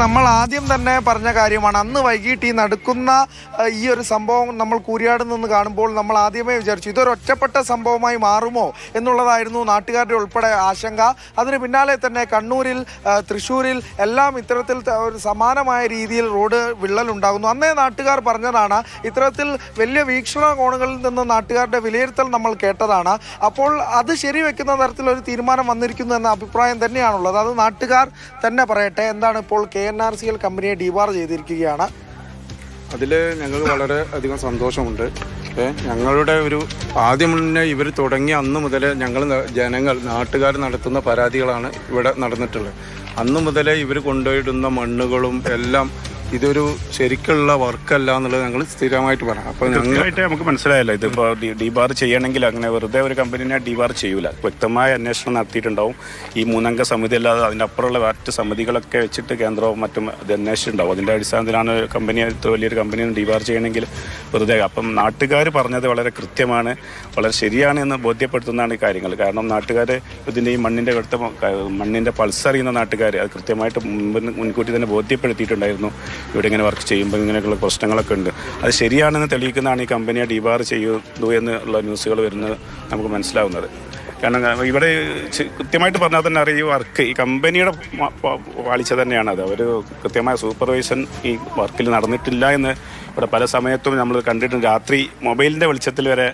നമ്മൾ ആദ്യം തന്നെ പറഞ്ഞ കാര്യമാണ്. അന്ന് വൈകിട്ട് ഈ നടക്കുന്ന ഈ ഒരു സംഭവം നമ്മൾ കൂരിയാട് നിന്ന് കാണുമ്പോൾ നമ്മൾ ആദ്യമേ വിചാരിച്ചു ഇതൊരു ഒറ്റപ്പെട്ട സംഭവമായി മാറുമോ എന്നുള്ളതായിരുന്നു നാട്ടുകാരുടെ ഉൾപ്പെടെ ആശങ്ക. അതിന് പിന്നാലെ തന്നെ കണ്ണൂരിൽ തൃശ്ശൂരിൽ എല്ലാം ഇത്തരത്തിൽ ഒരു സമാനമായ രീതിയിൽ റോഡ് വിള്ളൽ ഉണ്ടാകുന്നു. അന്നേ നാട്ടുകാർ പറഞ്ഞതാണ് ഇത്തരത്തിൽ വലിയ വീക്ഷണ കോണുകളിൽ നിന്ന് നാട്ടുകാരുടെ വിലയിരുത്തൽ നമ്മൾ കേട്ടതാണ്. അപ്പോൾ അത് ശരിവെക്കുന്ന തരത്തിൽ ഒരു തീരുമാനം വന്നിരിക്കുന്നു എന്ന അഭിപ്രായം തന്നെയാണുള്ളത്. അത് നാട്ടുകാർ തന്നെ പറയട്ടെ എന്താണ് ഇപ്പോൾ K N R C L കമ്പനിയെ ഡിബാർ ചെയ്തിരിക്കുകയാണ്. അതിൽ ഞങ്ങൾക്ക് വളരെ അധികം സന്തോഷമുണ്ട്. ഞങ്ങളുടെ ഒരു ആദ്യം മുന്നേ ഇവർ തുടങ്ങിയ അന്ന് മുതലേ ഞങ്ങൾ ജനങ്ങൾ നാട്ടുകാർ നടത്തുന്ന പരാതികളാണ് ഇവിടെ നടന്നിട്ടുള്ളത്. അന്ന് മുതലേ ഇവർ കൊണ്ടുപോയിടുന്ന മണ്ണുകളും എല്ലാം ഇതൊരു ശരിക്കുള്ള വർക്കല്ല എന്നുള്ളത് ഞങ്ങൾ സ്ഥിരമായിട്ട് പറയാം അപ്പോൾ ഞങ്ങളായിട്ട് നമുക്ക് മനസ്സിലായല്ലോ ഇതിപ്പോ ഡിബാർ ചെയ്യണമെങ്കിൽ അങ്ങനെ വെറുതെ ഒരു കമ്പനിനെ ഡിബാർ ചെയ്യൂല. വ്യക്തമായ അന്വേഷണം നടത്തിയിട്ടുണ്ടാവും. ഈ മൂന്നംഗ സമിതി അല്ലാതെ അതിന്റെ അപ്പുറമുള്ള മറ്റ് സമിതികളൊക്കെ വെച്ചിട്ട് കേന്ദ്രവും മറ്റും ഇത് അന്വേഷിച്ചിട്ടുണ്ടാവും. അതിന്റെ അടിസ്ഥാനത്തിലാണ് കമ്പനി വലിയൊരു കമ്പനിയെ ഡിബാർ ചെയ്യണമെങ്കിൽ വെറുതെ. അപ്പം നാട്ടുകാർ പറഞ്ഞത് വളരെ കൃത്യമാണ് വളരെ ശരിയാണ് എന്ന് ബോധ്യപ്പെടുത്തുന്നതാണ് ഈ കാര്യങ്ങൾ. കാരണം നാട്ടുകാർ ഇതിന്റെ ഈ മണ്ണിന്റെ കടുത്ത മണ്ണിന്റെ പൾസ് അറിയുന്ന നാട്ടുകാർ അത് കൃത്യമായിട്ട് മുൻകൂട്ടി തന്നെ ബോധ്യപ്പെടുത്തിയിട്ടുണ്ടായിരുന്നു. ഇവിടെ ഇങ്ങനെ വർക്ക് ചെയ്യുമ്പോൾ ഇങ്ങനെയൊക്കെയുള്ള പ്രശ്നങ്ങളൊക്കെ ഉണ്ട്. അത് ശരിയാണെന്ന് തെളിയിക്കുന്നതാണ് ഈ കമ്പനിയെ ഡിബാർ ചെയ്യുന്നു എന്നുള്ള ന്യൂസുകൾ വരുന്നത് നമുക്ക് മനസ്സിലാവുന്നത്. കാരണം ഇവിടെ കൃത്യമായിട്ട് പറഞ്ഞാൽ തന്നെ അറിയാം ഈ വർക്ക് ഈ കമ്പനിയുടെ പാളിച്ച തന്നെയാണ് അത്. അവർ കൃത്യമായ സൂപ്പർവൈസൻ ഈ വർക്കിൽ നടന്നിട്ടില്ല എന്ന് ഇവിടെ പല സമയത്തും നമ്മൾ കണ്ടിട്ടുണ്ട്. രാത്രി മൊബൈലിന്റെ വെളിച്ചത്തിൽ വരെ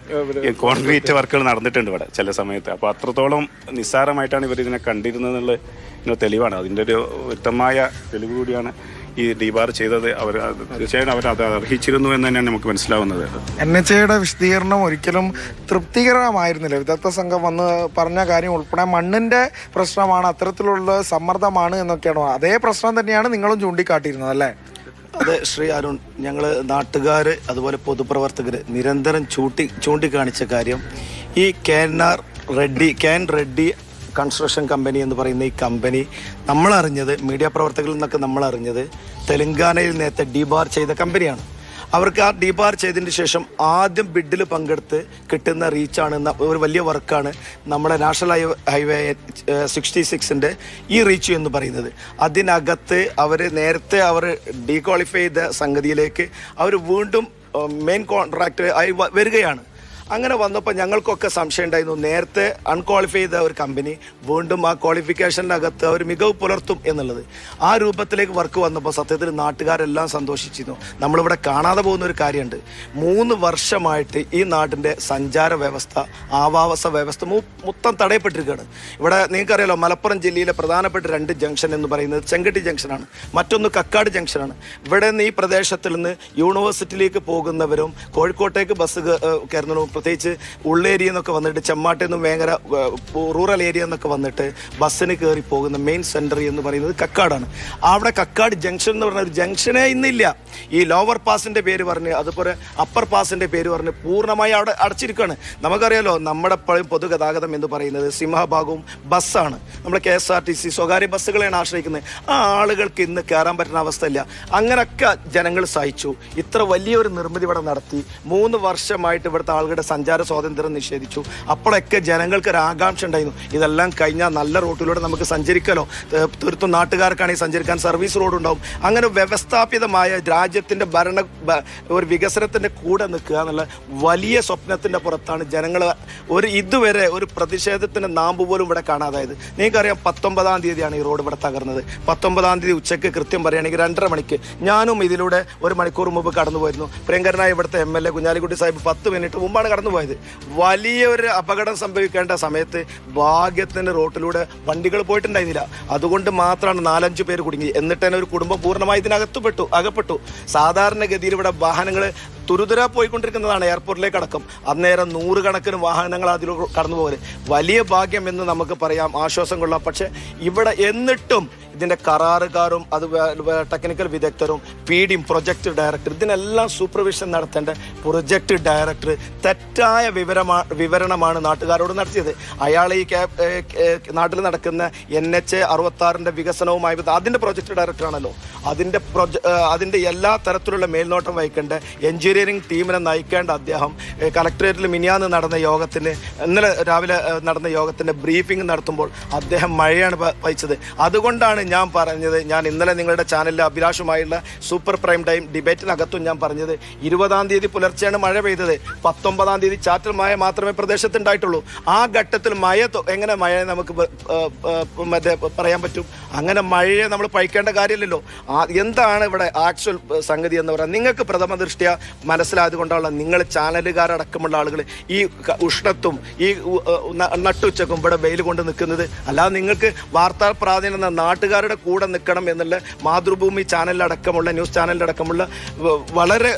കോൺക്രീറ്റ് വർക്കുകൾ നടന്നിട്ടുണ്ട് ഇവിടെ ചില സമയത്ത്. അപ്പോൾ അത്രത്തോളം നിസ്സാരമായിട്ടാണ് ഇവർ ഇതിനെ കണ്ടിരുന്നത് എന്നുള്ള തെളിവാണ്. അതിന്റെ ഒരു വ്യക്തമായ തെളിവ് കൂടിയാണ് ഈ ഡിബാർ ചെയ്തത്. അവർ തീർച്ചയായിട്ടും അവർ അത് അർഹിച്ചിരുന്നു എന്ന് തന്നെയാണ് നമുക്ക് മനസ്സിലാവുന്നത്. എൻ എച്ച് എയുടെ വിശദീകരണം ഒരിക്കലും തൃപ്തികരമായിരുന്നില്ല. വിദഗ്ധ സംഘം വന്ന് പറഞ്ഞ കാര്യം ഉൾപ്പെടെ മണ്ണിന്റെ പ്രശ്നമാണ് അത്തരത്തിലുള്ള സമ്മർദ്ദമാണ് എന്നൊക്കെയാണ്. അതേ പ്രശ്നം തന്നെയാണ് നിങ്ങളും ചൂണ്ടിക്കാട്ടിയിരുന്നത് അല്ലേ? അതെ ശ്രീ അരുൺ ഞങ്ങൾ നാട്ടുകാർ അതുപോലെ പൊതുപ്രവർത്തകർ നിരന്തരം ചൂട്ടി ചൂണ്ടിക്കാണിച്ച കാര്യം ഈ കാനാർ റെഡ്ഡി ക്യാൻ റെഡ്ഡി കൺസ്ട്രക്ഷൻ കമ്പനി എന്ന് പറയുന്ന ഈ കമ്പനി നമ്മൾ അറിഞ്ഞത് മീഡിയ പ്രവർത്തകരിൽ നിന്നൊക്കെ നമ്മൾ അറിഞ്ഞത് തെലങ്കാനയിൽ നേരത്തെ ഡിബാർ ചെയ്ത കമ്പനിയാണ്. അവർക്ക് ആ ഡിബാർ ചെയ്തതിന് ശേഷം ആദ്യം ബിഡിൽ പങ്കെടുത്ത് കിട്ടുന്ന റീച്ചാണ് ഒരു വലിയ വർക്കാണ് നമ്മുടെ നാഷണൽ ഹൈവേ സിക്സ്റ്റി സിക്സിന്റെ ഈ റീച്ച് എന്ന് പറയുന്നത്. അതിനകത്ത് അവർ നേരത്തെ അവർ ഡീക്വാളിഫൈ ചെയ്ത സംഗതിയിലേക്ക് അവർ വീണ്ടും മെയിൻ കോൺട്രാക്ട് ആയി വരികയാണ്. അങ്ങനെ വന്നപ്പോൾ ഞങ്ങൾക്കൊക്കെ സംശയം ഉണ്ടായിരുന്നു. നേരത്തെ അൺക്വാളിഫൈ ചെയ്ത ഒരു കമ്പനി വീണ്ടും ആ ക്വാളിഫിക്കേഷനകത്ത് അവർ മികവ് പുലർത്തും എന്നുള്ളത്. ആ രൂപത്തിലേക്ക് വർക്ക് വന്നപ്പോൾ സത്യത്തിൽ നാട്ടുകാരെല്ലാം സന്തോഷിച്ചിരുന്നു. നമ്മളിവിടെ കാണാതെ പോകുന്ന ഒരു കാര്യമുണ്ട്. മൂന്ന് വർഷമായിട്ട് ഈ നാട്ടിന്റെ സഞ്ചാര വ്യവസ്ഥ ആവാസ വ്യവസ്ഥ മൊത്തം തടയപ്പെട്ടിരിക്കുകയാണ്. ഇവിടെ നിങ്ങൾക്കറിയാലോ മലപ്പുറം ജില്ലയിലെ പ്രധാനപ്പെട്ട രണ്ട് ജംഗ്ഷൻ എന്ന് പറയുന്നത് ചെങ്കട്ടി ജംഗ്ഷനാണ് മറ്റൊന്ന് കക്കാട് ജംഗ്ഷനാണ് ഇവിടെ നിന്ന് ഈ പ്രദേശത്തിൽ നിന്ന് യൂണിവേഴ്സിറ്റിയിലേക്ക് പോകുന്നവരും കോഴിക്കോട്ടേക്ക് ബസ് കയറുന്നവരും പ്രത്യേകിച്ച് ഉള്ളേരിയ എന്നൊക്കെ വന്നിട്ട് ചെമ്മാട്ടിൽ നിന്നും ഭയങ്കര റൂറൽ ഏരിയ എന്നൊക്കെ വന്നിട്ട് ബസ്സിന് കയറി പോകുന്ന മെയിൻ സെന്റർ എന്ന് പറയുന്നത് കക്കാടാണ്. അവിടെ കക്കാട് ജംഗ്ഷൻ എന്ന് പറഞ്ഞ ഒരു ജംഗ്ഷനേ ഇന്നില്ല. ഈ ലോവർ പാസിന്റെ പേര് പറഞ്ഞ് അതുപോലെ അപ്പർ പാസിന്റെ പേര് പറഞ്ഞ് പൂർണമായി അവിടെ അടച്ചിരിക്കുകയാണ് നമുക്കറിയാലോ നമ്മുടെ പൊതുഗതാഗതം എന്ന് പറയുന്നത് സിംഹഭാഗവും ബസ്സാണ്. നമ്മൾ K S R T C സ്വകാര്യ ബസ്സുകളെയാണ് ആശ്രയിക്കുന്നത്. ആ ആളുകൾക്ക് ഇന്ന് കയറാൻ പറ്റുന്ന അവസ്ഥയില്ല. അങ്ങനെയൊക്കെ ജനങ്ങൾ സഹിച്ചു. ഇത്ര വലിയൊരു നിർമ്മിതി ഇവിടെ നടത്തി. മൂന്ന് വർഷമായിട്ട് ഇവിടുത്തെ ആളുകളുടെ സഞ്ചാര സ്വാതന്ത്ര്യം നിഷേധിച്ചു. അപ്പോഴൊക്കെ ജനങ്ങൾക്ക് ഒരു ആകാംക്ഷ ഉണ്ടായിരുന്നു. ഇതെല്ലാം കഴിഞ്ഞാൽ നല്ല റോട്ടിലൂടെ നമുക്ക് സഞ്ചരിക്കലോ. തീർത്തും നാട്ടുകാർക്കാണെങ്കിൽ സഞ്ചരിക്കാൻ സർവീസ് റോഡ് ഉണ്ടാവും അങ്ങനെ വ്യവസ്ഥാപിതമായ രാജ്യത്തിന്റെ ഭരണ ഒരു വികസനത്തിന്റെ കൂടെ നിൽക്കുക എന്നുള്ള വലിയ സ്വപ്നത്തിന്റെ പുറത്താണ് ജനങ്ങൾ ഒരു ഇതുവരെ ഒരു പ്രതിഷേധത്തിന്റെ നാമ്പ് പോലും ഇവിടെ കാണാതായത് നിങ്ങൾക്കറിയാം പത്തൊമ്പതാം തീയതിയാണ് ഈ റോഡ് ഇവിടെ തകർന്നത്. പത്തൊമ്പതാം തീയതി ഉച്ചയ്ക്ക് കൃത്യം പറയുകയാണെങ്കിൽ രണ്ടര മണിക്ക് ഞാനും ഇതിലൂടെ ഒരു മണിക്കൂർ മുമ്പ് കടന്നു പോയിരുന്നു പ്രിയങ്കരനായ ഇവിടുത്തെ M L A Kunhalikutty Sahib പത്ത് മിനിറ്റ് മുമ്പാണ് കടന്നുപോയത്. വലിയൊരു അപകടം സംഭവിക്കേണ്ട സമയത്ത് ഭാഗ്യത്തിന്റെ റോട്ടിലൂടെ വണ്ടികൾ പോയിട്ടുണ്ടായിരുന്നില്ല. അതുകൊണ്ട് മാത്രമാണ് നാലഞ്ച് പേര് കുടുങ്ങി. എന്നിട്ട് തന്നെ ഒരു കുടുംബം പൂർണമായി ഇതിനകത്തുപെട്ടു അകപ്പെട്ടു. സാധാരണഗതിയിൽ ഇവിടെ വാഹനങ്ങൾ തുരുതുര പോയിക്കൊണ്ടിരിക്കുന്നതാണ് എയർപോർട്ടിലേക്ക് അടക്കം. അന്നേരം നൂറുകണക്കിന് വാഹനങ്ങൾ അതിൽ കടന്നു വലിയ ഭാഗ്യം എന്ന് നമുക്ക് പറയാം. ആശ്വാസം കൊള്ളാം. പക്ഷേ ഇവിടെ എന്നിട്ടും ഇതിന്റെ കരാറുകാരും അത് ടെക്നിക്കൽ വിദഗ്ധരും പി ഡിയും പ്രൊജക്ട് ഡയറക്ടർ ഇതിനെല്ലാം സൂപ്പർവിഷൻ നടത്തേണ്ട പ്രൊജക്ട് ഡയറക്ടർ തെറ്റായ വിവരമാ വിവരണമാണ് നാട്ടുകാരോട് നടത്തിയത്. അയാൾ ഈ നാട്ടിൽ നടക്കുന്ന എൻ എച്ച് അറുപത്താറിന്റെ വികസനവുമായി അതിന്റെ പ്രൊജക്ട് ഡയറക്ടറാണല്ലോ അതിന്റെ പ്രൊജ അതിന്റെ എല്ലാ തരത്തിലുള്ള മേൽനോട്ടം വഹിക്കേണ്ട എഞ്ചിനീയറിംഗ് ടീമിനെ നയിക്കേണ്ട അദ്ദേഹം കലക്ടറേറ്റിൽ മിനിയാന്ന് നടന്ന യോഗത്തിന് ഇന്നലെ രാവിലെ നടന്ന യോഗത്തിന്റെ ബ്രീഫിംഗ് നടത്തുമ്പോൾ അദ്ദേഹം മഴയാണ് വഹിച്ചത്. അതുകൊണ്ടാണ് ഞാൻ പറഞ്ഞത് ഞാൻ ഇന്നലെ നിങ്ങളുടെ ചാനലിൽ അഭിലാഷുമായുള്ള സൂപ്പർ പ്രൈം ടൈം ഡിബേറ്റിനകത്തും ഞാൻ പറഞ്ഞത്. ഇരുപതാം തീയതി പുലർച്ചെയാണ് മഴ പെയ്തത്. പത്തൊമ്പതാം തീയതി ചാറ്റൽ മഴ മാത്രമേ പ്രദേശത്ത് ഉണ്ടായിട്ടുള്ളൂ ആ ഘട്ടത്തിൽ മഴ എങ്ങനെ മഴയെ നമുക്ക് മറ്റേ പറയാൻ പറ്റും? അങ്ങനെ മഴയെ നമ്മൾ പഴിക്കേണ്ട കാര്യമില്ലല്ലോ. എന്താണ് ഇവിടെ ആക്ച്വൽ സംഗതി എന്ന് പറയാം നിങ്ങൾക്ക് പ്രഥമ ദൃഷ്ടിയ മനസ്സിലായത് നിങ്ങൾ ചാനലുകാരടക്കമുള്ള ആളുകൾ ഈ ഉഷ്ണത്തും ഈ നട്ടുച്ചക്കും ഇവിടെ വെയിൽ കൊണ്ട് നിൽക്കുന്നത്. അല്ലാതെ നിങ്ങൾക്ക് വാർത്താ പ്രാധാന്യം എന്ന നാട്ടുകാരുടെ കൂടെ നിൽക്കണം എന്നുള്ള മാതൃഭൂമി ചാനലിലടക്കമുള്ള ന്യൂസ് ചാനലിലടക്കമുള്ള വളരെ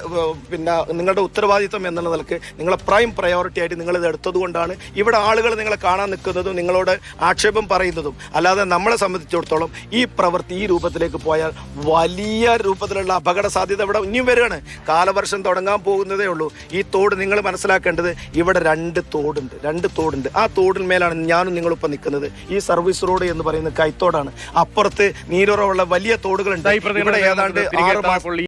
പിന്നെ നിങ്ങളുടെ ഉത്തരവാദിത്വം എന്നുള്ള നിലയ്ക്ക് നിങ്ങളെ പ്രൈം പ്രയോറിറ്റി ആയിട്ട് നിങ്ങളിത് ഇത് എടുത്തത് കൊണ്ടാണ് ഇവിടെ ആളുകൾ നിങ്ങളെ കാണാൻ നിൽക്കുന്നതും നിങ്ങളോട് ആക്ഷേപം പറയുന്നതും. അല്ലാതെ നമ്മളെ സംബന്ധിച്ചിടത്തോളം ഈ പ്രവൃത്തി ഈ രൂപത്തിലേക്ക് പോയാൽ വലിയ രൂപത്തിലുള്ള അപകട സാധ്യത ഇവിടെ ഇനിയും വരികയാണ്. കാലവർഷം തുടങ്ങാൻ പോകുന്നതേ ഉള്ളൂ. ഈ തോട് നിങ്ങൾ മനസ്സിലാക്കേണ്ടത് ഇവിടെ രണ്ട് തോടുണ്ട്. രണ്ട് തോടുണ്ട്. ആ തോടിന്മേലാണ് ഞാനും നിങ്ങളിപ്പോൾ നിൽക്കുന്നത്. ഈ സർവീസ് റോഡ് എന്ന് പറയുന്നത് കൈത്തോടാണ്. അപ്പുറത്ത് നീരുറവുള്ള വലിയ തോടുകളുണ്ട്. ഇവിടെ ഏതാണ്ട് ആറ് മാസം